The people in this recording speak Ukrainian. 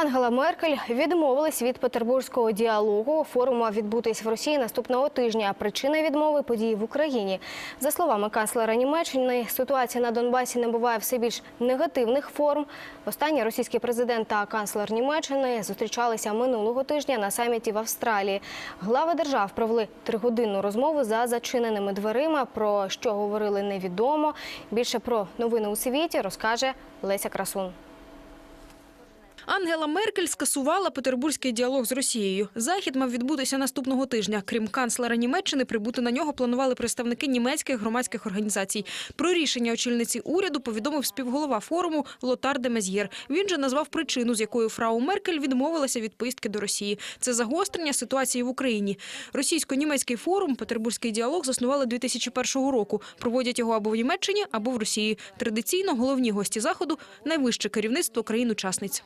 Ангела Меркель відмовилась від петербурзького діалогу. Форум мав відбутись в Росії наступного тижня. Причина відмови події в Україні. За словами канцлера Німеччини, ситуація на Донбасі набуває все більш негативних форм. Останній російський президент та канцлер Німеччини зустрічалися минулого тижня на саміті в Австралії. Глави держав провели тригодинну розмову за зачиненими дверима. Про що говорили невідомо. Більше про новини у світі розкаже Леся Красун. Ангела Меркель скасувала петербурзький діалог з Росією. Захід мав відбутися наступного тижня. Крім канцлера Німеччини, прибути на нього планували представники німецьких громадських організацій. Про рішення очільниці уряду повідомив співголова форуму Лотар де Мез'єр. Він же назвав причину, з якою фрау Меркель відмовилася від поїздки до Росії. Це загострення ситуації в Україні. Російсько-німецький форум Петербурзький діалог заснували 2001 року. Проводять його або в Німеччині, або в Росії. Традиційно головні гості заходу найвище керівництво країн-учасниць.